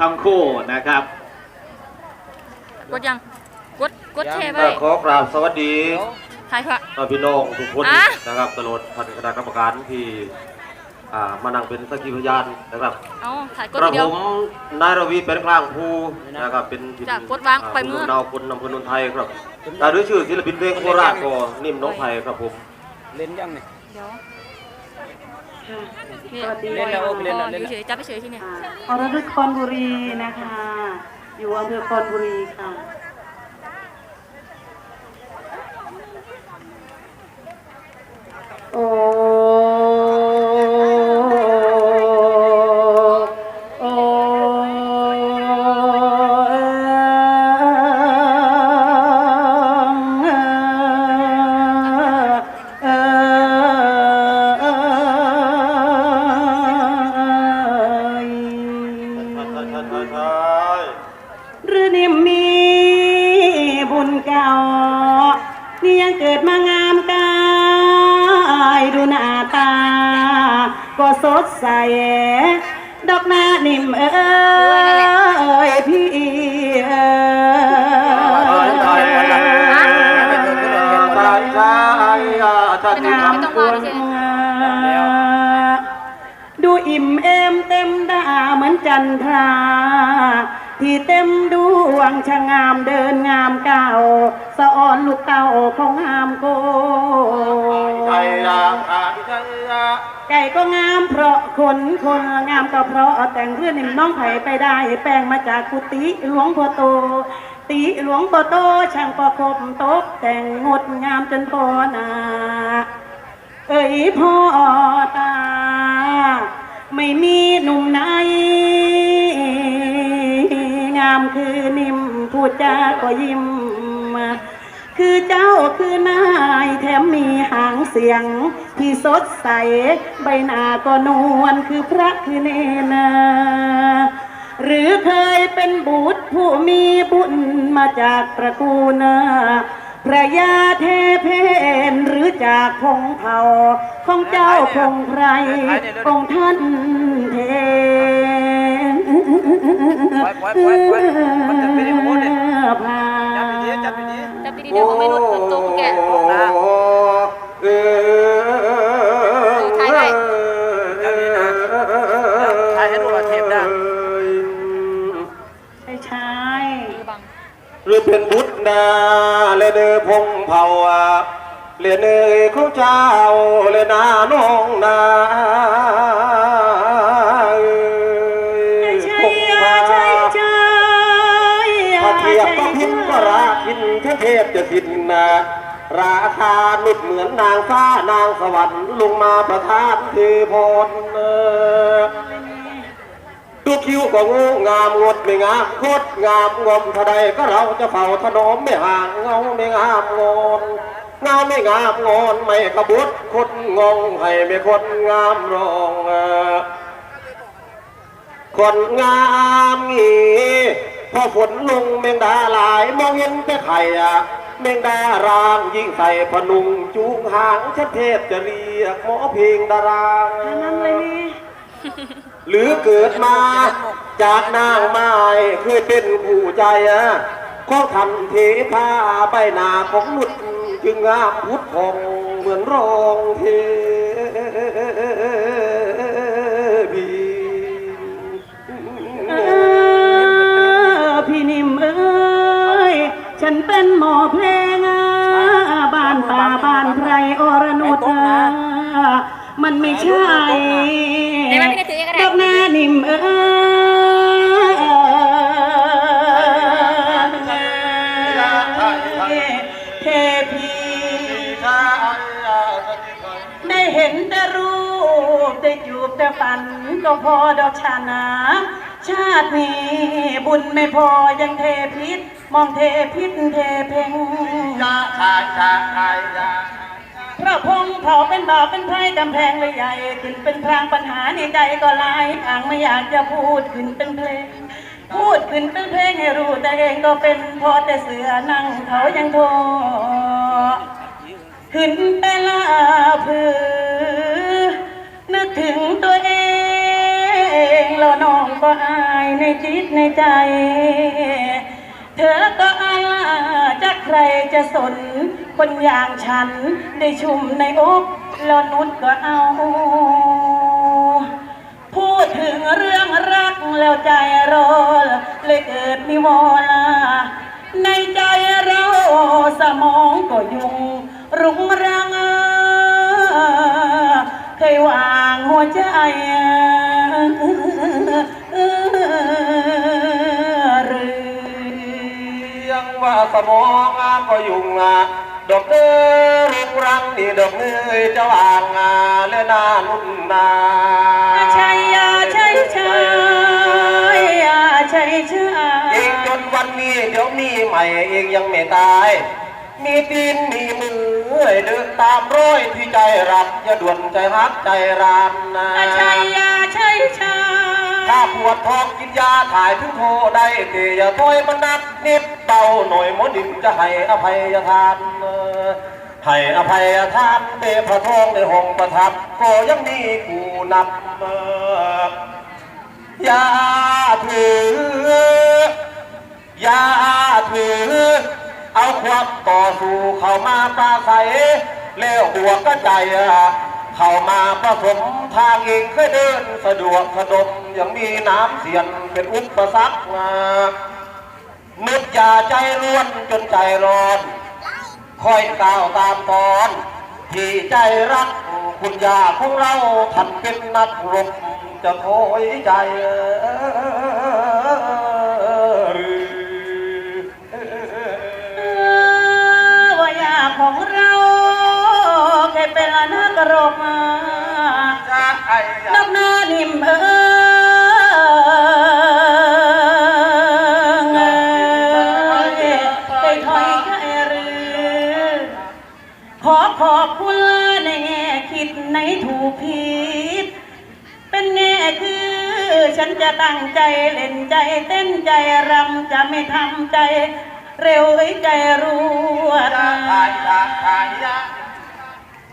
ทั้งคู่นะครับกดยังกดกดแชร์ไว้ขอกราบสวัสดีถ่ายค่ะพี่น้องทุกคนอะนะครับตลอดท่านคณะกรรมการที่อ่ามานั่งเป็นสักขีพยานนะครับเอาถ่ายกกดระทีเดีผยวมนายรวีเป็นกลางภูนะครับเป็นทีมจ้ะกดวางไปมือดาวคนนำพนนไทยครับแต่ด้วยชื่อศิลปินเพลงโคราชก็นิ่มน้องไผ่ครับผมเล่นยังเนี่ยเดี๋ยว สวัสดีเล่นแล้วอ๋อเล่นแล้วเล่นอแล้วยู่เฉยจับไปเฉยที่เนี่ย อรรุษคอนบุรีนะคะ อยู่อำเภอคอนบุรีค่ะ หรือนี่มีบุญเก่า นี่ยังเกิดมางามกายดูหน้าตา ก็สดใส ดอกหน้านิ่มเอ้ยพี่เอ้ยตายตายตายตายชาติไม่ธรรมต้องมาดิเฉยดูอิ่มเอมเต็มดาเหมือนจันทรา ที่เต็มดวงชะงามเดินงามเก่าสะอ่อนลูกเต่าของงามโกใจยาใจยาไก่ก็งามเพราะคนคนงามก็เพราะแต่งเรื่องนิ่มน้องไผ่ไปได้ แปลงมาจากกุฏิหลวงพ่อโตติหลวงพ่อโตช่างประคบตกแต่งงดงามจนพอหนาเอ้ยพ่อตา ไม่มีหนุ่มไหน จาก็ยิ้มคือเจ้าคือนายแถมมีหางเสียง ที่สดใส ใบหน้าก็นวลคือพระคือเนนาหรือเคยเป็นบุตรผู้มีบุญมาจากตระกูลนาพระยาเทเพนหรือจากพงเผ่าของเจ้าพงไพรองท่านเทน อย่างโน้นเนี่ยพาจับดีๆจับดีจับดีๆเดี๋ยวของไม่นุษย์คนโตคนแก่เออถ่ายได้ถ่ายให้ดูว่าเทปได้ใช่ใช่มือบังหรือเป็นบุตรดาเลเนอพงเผาเลเนอของเจ้าเลนาน้องนา ทินนาราคานุดเหมือนนางฟ้านางสวรรค์ลงมาประทานเทพรดูคิ้วก็งูงามงดไม่งามโคตรงามงมทะใดก็เราจะเฝ้าถนอมไม่ห่างเงาไม่งามงอนเงาไม่งามงอนไม่กระบุดคนงงให้ไม่คนงามรองคนงามงี้พอฝนลงเมงดาหลายมองเห็นแต่ไข่อะ เมงดารางยิ่งใส่พนุงจูงหางชัดเทพจะเรียกหมอเพลงดารางอันนั้นเลยนี่หรือเกิดมาจากนางไม้เคยเป็นผู้ใจอะของทันเทพาใบหน้าของนุดจึงงามพุทธพองเหมือนรองเท แต่ฝันก็พอดอกชานา ชาตินี้บุญไม่พอยังเทพิษ มองเทพิษเทเพ่งพระพงษ์เผาเป็นบ่าวเป็นไพรกำแพงเลยใหญ่ขึ้นเป็นพรางปัญหาในใจก็หลายทางไม่อยากจะพูดขึ้นเป็นเพลง พูดขึ้นเป็นเพลงให้รู้แต่เองก็เป็นพอแต่เสือนั่งเขายังโทขึ้นแต่ละพือ ก็อายในจิตในใจ เธอก็อายว่าจะใครจะสน คนอย่างฉันได้ชุ่มในอกแล้วนุชก็เอา พูดถึงเรื่องรักแล้วใจร้อนเลยเกิดมีวอลาในใจเราสมองก็ยุ่งรุงรังเคยวางหัวใจ ว่าสมองงามก็ยุ่งอะดอกเนื้อรุงรังนี่ดอกเนื้อจะวางอะเล่นานุ่นนาชัยยาชัยชัยยาชัยชัเองจยนวันนี้เดี๋ยวมีใหม่เองยังไม่ตาย มีตีนมีมือเดินตามร้อยที่ใจรักอย่าด่วนใจฮักใจรานนะชัยยาชัยชัถ้ายปวดท้องกินยาถ่ายถึงโทรได้เตอย่าถอยมันนักนิด เบาหน่อยหมอดินจะให้อภัยทานให้อภัยทานเตพระทองในห้องประทับ ก็ยังมีกูนับเอออย่าถืออย่าถือ เอาความต่อสู้เข้ามาปาศัยแล้วหัวก็ใจเข้ามาผสมทางเองเคยเดินสะดวกสะดมยังมีน้ำเสียนเป็นอุปสรรคมา นึกอย่าใจร้วนจนใจร้อนคอยก้าวตามตอน ที่ใจรักคุณยาของเราท่านเป็นนักรบจะโถอยใจหรือว่าอยากของเราแค่เป็นอนักรบมาจะไอ้นกนานิ่มเออ นถูกผิด เป็นแง่คือฉันจะตั้งใจเล่นใจเต้นใจรำจะไม่ทำใจ เร็วไอ้ใจรัวจะไอ้จะไอ้ยะ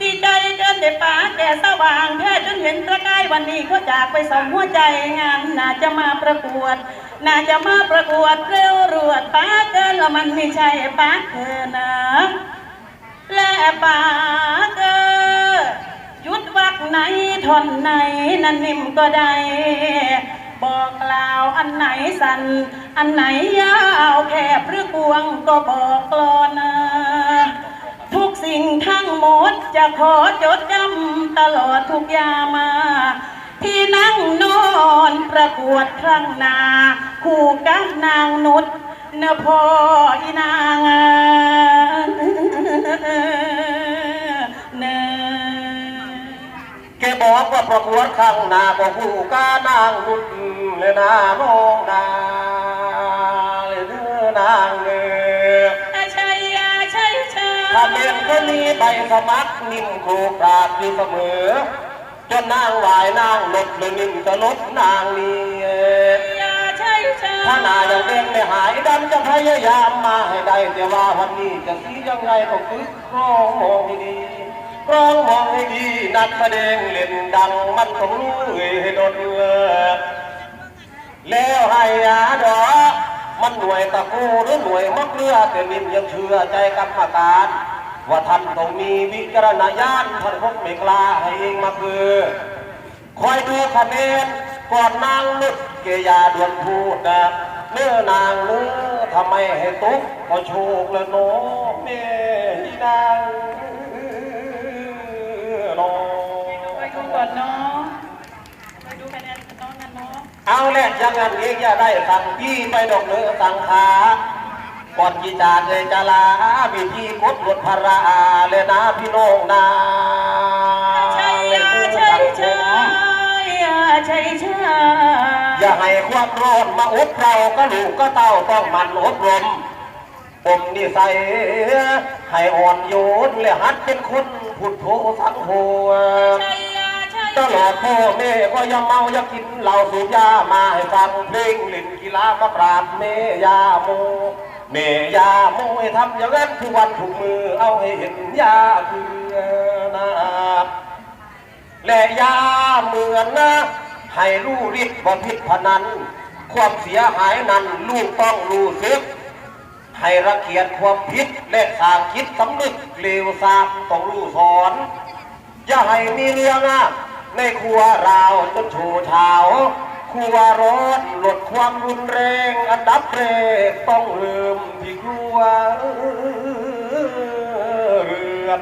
ดีใจจนได้ปากแก่สว่างแท้จนเห็นประกายวันนี้เขาจากไปสองหัวใจงานน่าจะมาประกวด น่าจะมาประกวดเร็วรวดปากเกินแล้วมันไม่ใช่ปากเธอนะและปากเกอห ยุดวักไหนทอนไหนนั่นนิ่มก็ได้ บอกกล่าวอันไหนสัน อันไหนยาวแคบหรือกวงก็บอกกลอนนะทุกสิ่งทั้งหมดจะขอจดจำตลอดทุกยามา ที่นั่งนอนประกวดครั้งหนา คู่กับนางนุชเนพออีนาง แกบอกว่าประกวดข้างหน้าก็ผู้กานางนุ่นเลยนาน้องนาเลยเนื้อนางเนื้อาชัยยาชัยชาถ้าเป็นคนนี้ใบสมัครนิ่มครูปราบดีเสมอ จนนางวายนางลบเลยนิ่มจะลบนางนี้ยาชัยชาถ้านายังเป็นไม่หายดำจะพยายามมาให้ได้แต่ว่าวันนี้จะสียังไงก็คือร้องมองดี ร้องมองให้ดีนักแสดงเล่นดังมันต้องรู้ให้โดนเลือแล้วให้อาดอกมันหน่วยตะกูหรือหน่วยมักเรือแต่นิ่มยังเชื่อใจกรรมการ ว่าท่านต้องมีวิจารณญาณท่านคงไม่กล้าให้เองมาคือคอยดูคะแนนก่อนนางนุดเกยาดวนพูดนะเนื้อนางเนื้อทำไมให้ตุ๊กก็โชคแล้วเน้องแม่นี่นางน้อง ก่อนเนาะไปดูคะแนนน้องกันเนาะเอาแหละอยังงั้นเองอย่าได้สั่งพี่ไปดอกเนื้อสั่งขาก่อนกีจาดเลยจะลาวิธีกดลดภาระเลยนะพี่น้องนาชัยยาชัยชายาชัยชาอย่าให้ความร้อนมาอุดเราก็ลูกก็เต้าต้องหมันอบรมปมนิสัยให้อ่อนโยนและหัดเป็นคนพุทโธสังโฆชัยยาชัย ตลอดพ่อแม่ก็ยังเมายากินเหล้าสูบยามาให้ฟังเพลงเล่นกีฬามากราบแม่ยาโมแม่ยาโมให้ทำอย่างนั้นทุกวันทุกมือเอาให้เห็นยาคือนาและยาเหมือนนะให้รู้ฤทธิ์บ่ผิดพนันความเสียหายนั้นลูกต้องรู้สึกให้ระเกียดความผิดและสาคิดสำนึกเลวทรามต้องรู้สอน อย่าให้มีเรื่องอะ ในครัวราวจนชูเท้าครัวร้อนลดความรุนแรงอันดับแรกต้องเริ่มที่ครัวเรือน